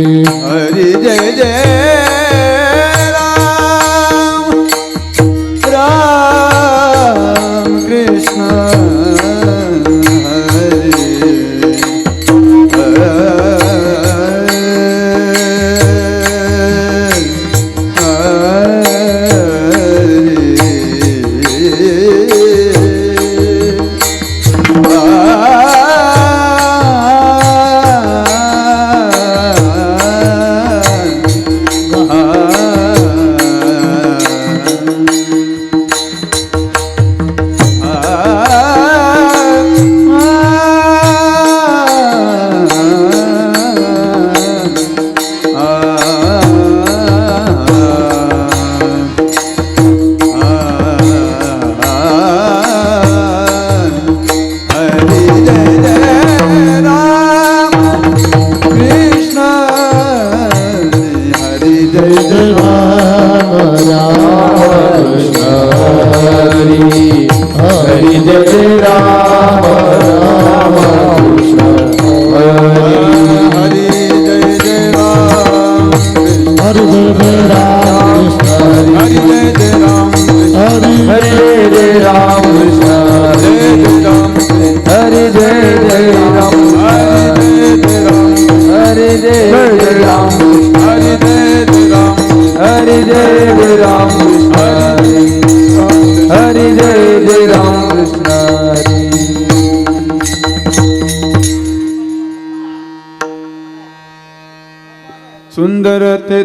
हरि जय जय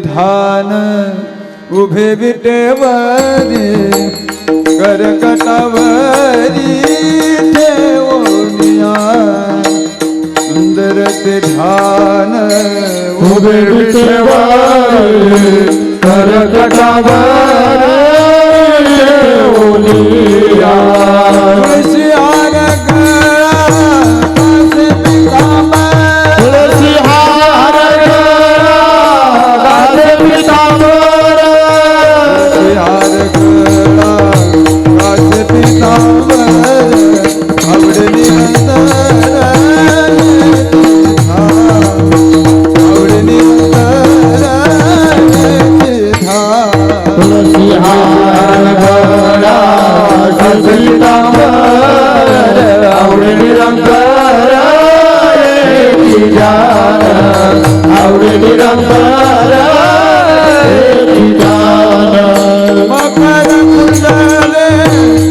धान उभे विटेवारी गरकटावरी ठेवनिया। सुंदर ते धान उभे विटेवारी गरकटावरी ठेवनिया। güllere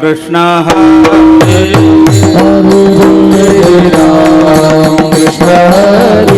कृष्ण हरे कृष्ण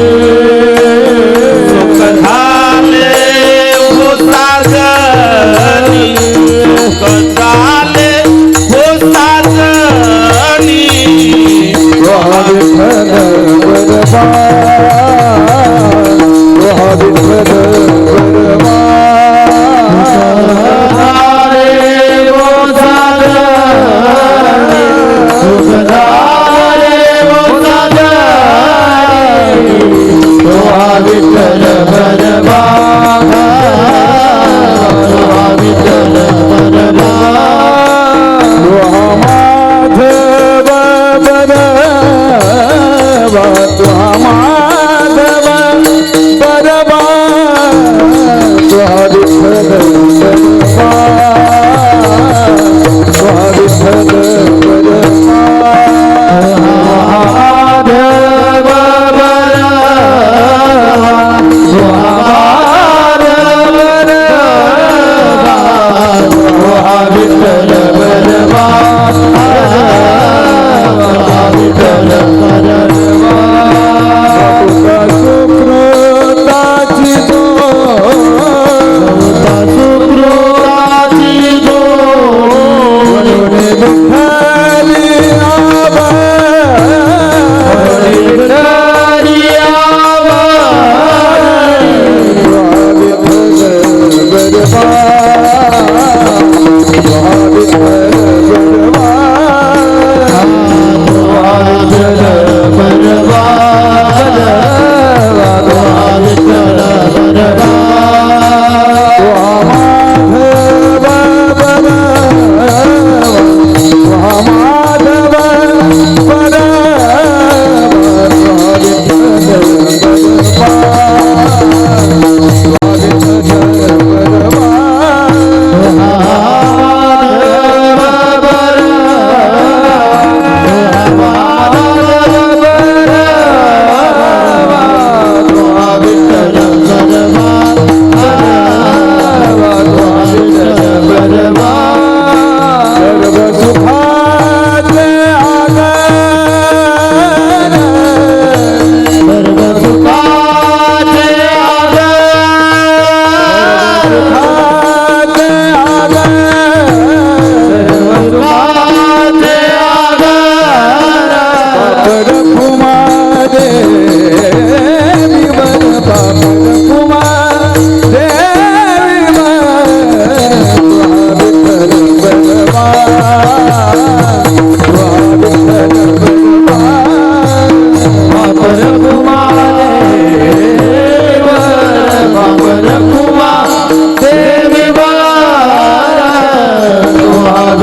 Baba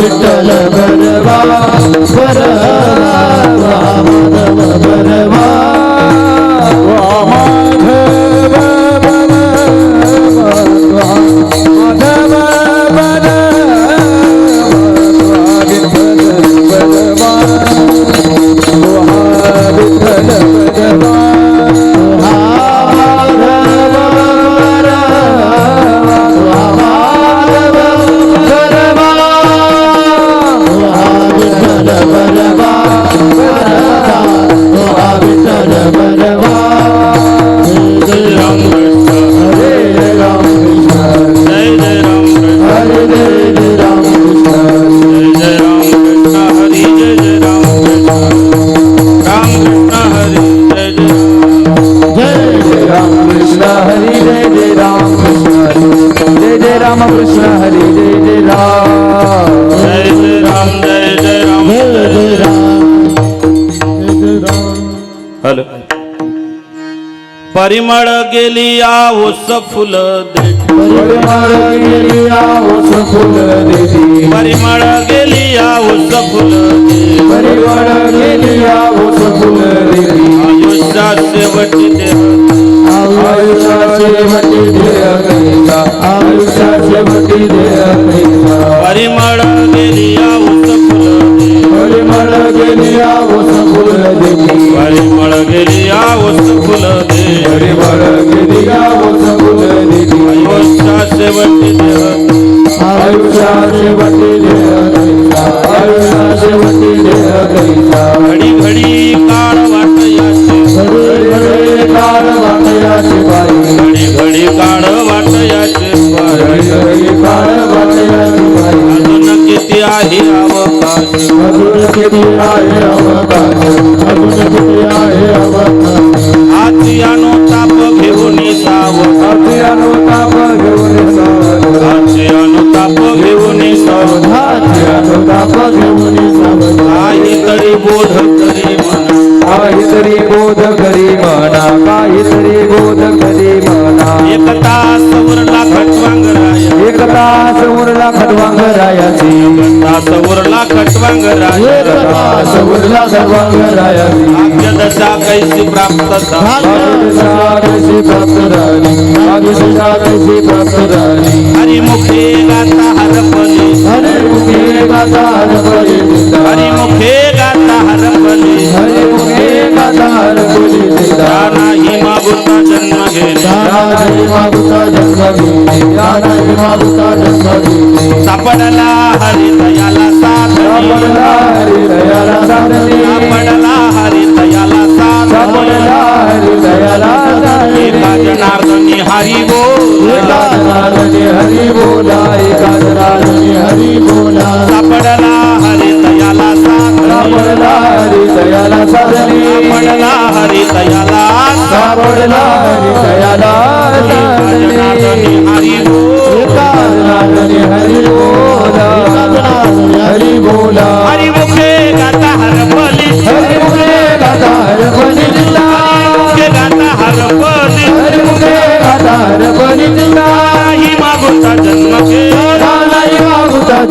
विठ्ठल बरवा परिमळ गेली आहोस फुल परिमळ गेली आवस फुल परिमळ गेली आहोस फुल परिमळ गेली आवस फुल आयुष्या शेवटी देह आयुष्याचे वटी देह करिता. आयुष्याचे वटी देह करिता. परिमळ देह आयुष्याचे देह आयुष्याचे देह घडी घडी काळ वाटयाचे घडे घडे काळ वाटयाचे बाई घडी घडी काळ वाटयाचे घडी काळ वाटयाचे बाई. अजून किती आहे अवकाश? अजून किती आहे अवकाश? काहीतरी बोध करी म्हणा काहीतरी बोध करी म्हणा एक तास उरला खटवांगराया एक तास उरला खडवांगरायाची तास उरला खटवांगराया एक तास उरला खडवांगरायाची भाग्य दशा कैसी प्राप्त झाली. भाग्यदशा कैसी प्राप्त झाली. भाग्यदशा कैसी प्राप्त झाली. हरिमुखे गाता हरपली हरे मुखे गाता हरपली सीता हरिमुखे गाता हरपली हरे घेणे दानाही मागुता जन्म घेणे सापडला हरी दयाला सापडला हरी दयाला साधने सापडला हरी दयाला सापडला हरी दयाला एका जनार्दनी हरी बोल. जनार्दनी हरी बोला. एका जनार्दनी हरी बोला. सापडला हरी दयाला सापडला हरी दयाला हरी दयाला सापडला हरी दयाला हरी बोल हरी बोला. हरी बोला. हरी मुखे गाता हरपली हरी मुखे गाता जिल्हा मुखे गाता हरपली हरी मुखे गाता हरपली जिल्हा नाही मागुता जन्म घे.